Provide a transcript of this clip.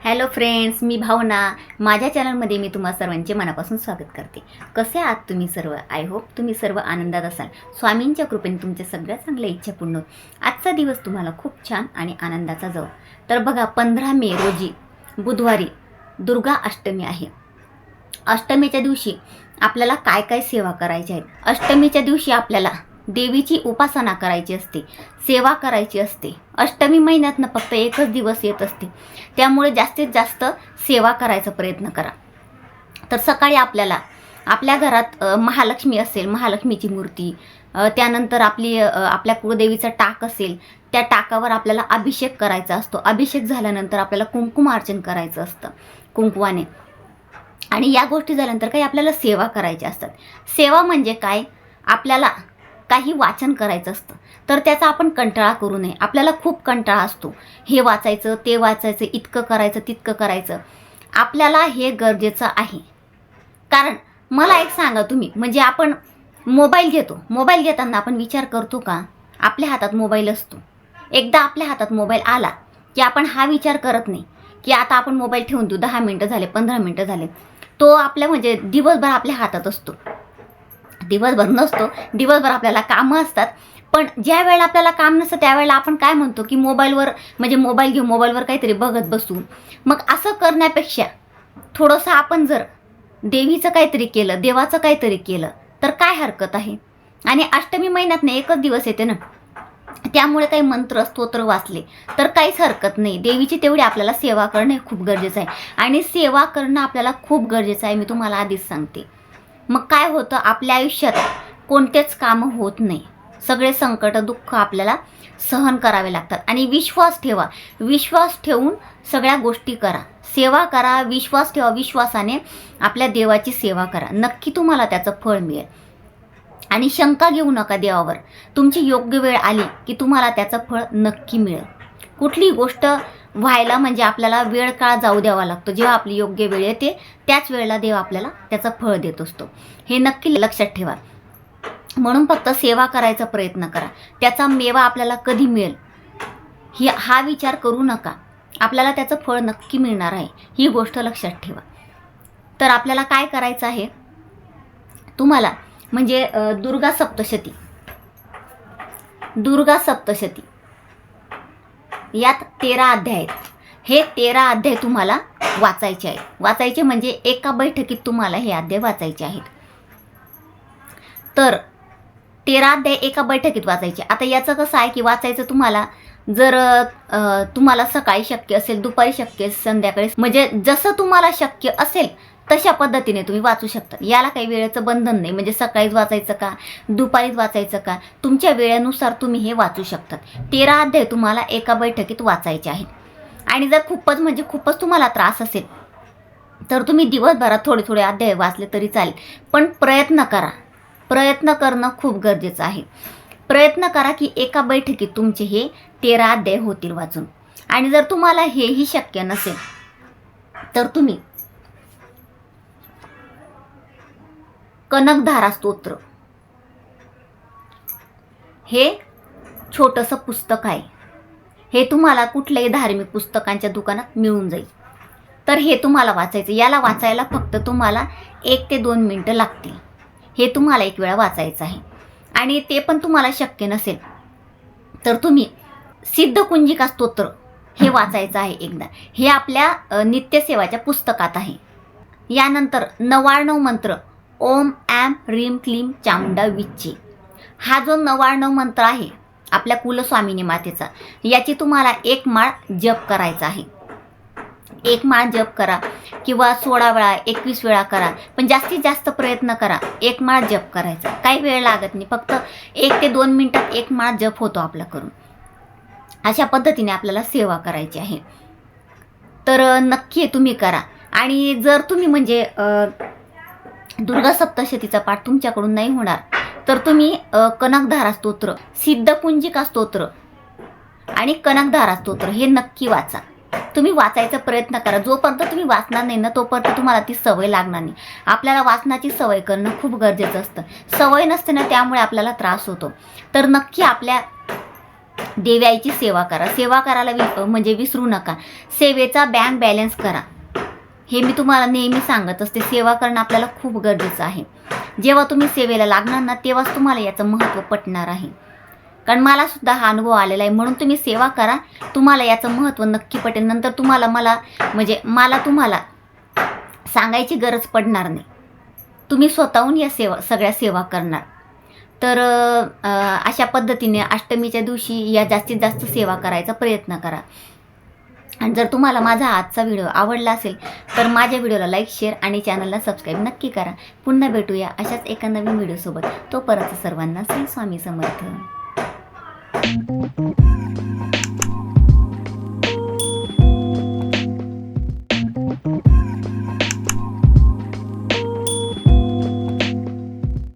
Hello friends मी भावना. माझ्या चॅनलमध्ये मी तुम्हा सर्वांचे मनापासून स्वागत करते. कसे आहात तुम्ही सर्व? आय होप तुम्ही सर्व आनंदात असाल. स्वामींच्या कृपेने तुमच्या सगळ्या चांगल्या इच्छा पूर्ण आजचा दिवस तुम्हाला खूप छान आणि आनंदाचा जाऊ तर बघा पंधरा मे रोजी बुधवारी दुर्गा अष्टमी आहे. अष्टमीच्या दिवशी आपल्याला काय काय सेवा करायच्या आहेत अष्टमीच्या दिवशी आपल्याला देवीची उपासना करायची असते सेवा करायची असते. अष्टमी महिन्यातनं फक्त एकच दिवस येत असते. त्यामुळे जास्तीत जास्त सेवा करायचा प्रयत्न करा. तर सकाळी आपल्याला आपल्या घरात महालक्ष्मी असेल महालक्ष्मीची मूर्ती त्यानंतर आपली आपल्या कुळदेवीचा टाक असेल त्या टाकावर आपल्याला अभिषेक करायचा असतो. अभिषेक झाल्यानंतर आपल्याला कुंकुमार्चन करायचं असतं कुंकवाने आणि या गोष्टी झाल्यानंतर काही आपल्याला सेवा करायच्या असतात. सेवा म्हणजे काय? आपल्याला काही वाचन करायचं असतं. तर त्याचा आपण कंटाळा करू नये. आपल्याला खूप कंटाळा असतो. हे वाचायचं ते वाचायचं इतकं करायचं तितकं करायचं. आपल्याला हे गरजेचं आहे. कारण मला एक सांगा तुम्ही. म्हणजे आपण मोबाईल घेतो. मोबाईल घेताना आपण विचार करतो का? आपल्या हातात मोबाईल असतो. एकदा आपल्या हातात मोबाईल आला की आपण हा विचार करत नाही की आता आपण मोबाईल ठेवून देऊ. दहा मिनटं झाले पंधरा मिनटं झाले. तो आपल्या म्हणजे दिवसभर आपल्या हातात असतो. दिवसभर नसतो दिवसभर आपल्याला कामं असतात. पण ज्या वेळेला आपल्याला काम नसतं त्यावेळेला आपण काय म्हणतो की मोबाईलवर म्हणजे मोबाईल घेऊ मोबाईलवर काहीतरी बघत बसू. मग असं करण्यापेक्षा थोडंसं आपण जर देवीचं काहीतरी केलं देवाचं काहीतरी केलं तर काय हरकत आहे? आणि अष्टमी महिन्यात नाही एकच दिवस येते ना. त्यामुळे काही मंत्र स्तोत्र वाचले तर काहीच हरकत नाही. देवीची तेवढी आपल्याला सेवा करणं हे खूप गरजेचं आहे. आणि सेवा करणं आपल्याला खूप गरजेचं आहे मी तुम्हाला आधीच सांगते. मग काय होतं? आपल्या आयुष्यात कोणतेच कामं होत नाही. सगळे संकट दुःख आपल्याला सहन करावे लागतात. आणि विश्वास ठेवा. विश्वास ठेवून सगळ्या गोष्टी करा. सेवा करा. विश्वास ठेवा. विश्वासाने आपल्या देवाची सेवा करा. नक्की तुम्हाला त्याचं फळ मिळेल. आणि शंका घेऊ नका देवावर. तुमची योग्य वेळ आली की तुम्हाला त्याचं फळ नक्की मिळेल. कुठलीही गोष्ट व्हायला म्हणजे आपल्याला वेळ काळ जाऊ द्यावा लागतो. जेव्हा आपली योग्य वेळ येते त्याच वेळेला देव आपल्याला त्याचं फळ देत असतो. हे नक्की लक्षात ठेवा. म्हणून फक्त सेवा करायचा प्रयत्न करा. त्याचा मेवा आपल्याला कधी मिळेल? ही हा विचार करू नका. आपल्याला त्याचं फळ नक्की मिळणार आहे ही गोष्ट लक्षात ठेवा. तर आपल्याला काय करायचं आहे? तुम्हाला म्हणजे दुर्गा सप्तशती. दुर्गा सप्तशती. यात तेरा अध्याय आहेत. हे तेरा अध्याय तुम्हाला वाचायचे आहेत. वाचायचे म्हणजे एका बैठकीत तुम्हाला हे अध्याय वाचायचे आहेत. तर तेरा अध्याय एका बैठकीत वाचायचे. आता याचं कसं आहे की वाचायचं तुम्हाला जर तुम्हाला सकाळी शक्य असेल दुपारी शक्य असेल संध्याकाळी म्हणजे जसं तुम्हाला शक्य असेल तशा पद्धतीने तुम्ही वाचू शकता. याला काही वेळेचं बंधन नाही. म्हणजे सकाळीच वाचायचं का? दुपारीच वाचायचं का? तुमच्या वेळेनुसार तुम्ही हे वाचू शकतात. तेरा अध्याय तुम्हाला एका बैठकीत वाचायचे आहेत. आणि जर खूपच म्हणजे खूपच तुम्हाला त्रास असेल तर तुम्ही दिवसभरात थोडे थोडे अध्याय वाचले तरी चालेल. पण प्रयत्न करा. प्रयत्न करणं खूप गरजेचं आहे. प्रयत्न करा की एका बैठकीत तुमचे हे तेरा अध्याय होतील वाचून. आणि जर तुम्हाला हेही शक्य नसेल तर तुम्ही कनकधारा स्तोत्र. हे छोटंसं पुस्तक आहे. हे तुम्हाला कुठल्याही धार्मिक पुस्तकांच्या दुकानात मिळून जाईल. तर हे तुम्हाला वाचायचं याला वाचायला फक्त तुम्हाला एक ते दोन मिनटं लागतील. हे तुम्हाला एक वेळा वाचायचं आहे. आणि ते पण तुम्हाला शक्य नसेल तर तुम्ही सिद्धकुंजिका स्तोत्र हे वाचायचं आहे एकदा. हे आपल्या नित्यसेवाच्या पुस्तकात आहे. यानंतर नवाण्णव मंत्र ओम ॲम रीम क्लीम चामुंडा विच्ची हा जो नवाण्णव मंत्र आहे आपल्या कुलस्वामिनी मातेचा याची तुम्हाला एक माळ जप करायचा आहे. एक माळ जप करा किंवा सोळा वेळा एकवीस वेळा करा पण जास्तीत जास्त प्रयत्न करा एक माळ जप करायचा. काही वेळ लागत नाही फक्त एक ते दोन मिनटात एक माळ जप होतो आपला करून अशा पद्धतीने आपल्याला सेवा करायची आहे. तर नक्की तुम्ही करा. आणि जर तुम्ही म्हणजे दुर्गा सप्तशतीचा पाठ तुमच्याकडून नाही होणार. तर तुम्ही कनकधारा स्तोत्र सिद्धपुंजिका स्तोत्र आणि कनकधारा स्तोत्र हे नक्की वाचा. तुम्ही वाचायचा प्रयत्न करा. जोपर्यंत तुम्ही वाचणार नाही ना तोपर्यंत तुम्हाला ती सवय लागणार नाही. आपल्याला वाचनाची सवय करणं खूप गरजेचं असतं. सवय नसते ना त्यामुळे आपल्याला त्रास होतो. तर नक्की आपल्या देव्याईची सेवा करा. सेवा करायला वि म्हणजे विसरू नका. सेवेचा बँक बॅलन्स करा. हे मी तुम्हाला नेहमी सांगत असते सेवा करणं आपल्याला खूप गरजेचं आहे. जेव्हा तुम्ही सेवेला लागणार ना तेव्हाच तुम्हाला याचं महत्त्व पटणार आहे. कारण मला सुद्धा हा अनुभव आलेला आहे म्हणून तुम्ही सेवा करा तुम्हाला याचं महत्त्व नक्की पटेल. नंतर तुम्हाला मला म्हणजे मला तुम्हाला सांगायची गरज पडणार नाही. तुम्ही स्वतःहून या सेवा सगळ्या सेवा करणार. तर अशा पद्धतीने अष्टमीच्या दिवशी या जास्तीत जास्त सेवा करायचा प्रयत्न करा. आणि जर तुम्हाला माझा आजचा व्हिडिओ आवडला असेल तर माझ्या व्हिडिओला लाईक शेअर आणि चॅनलला सबस्क्राईब नक्की करा. पुन्हा भेटूया अशाच एका नवीन व्हिडिओसोबत तोपर्यंत सर्वांना श्री स्वामी समर्थ.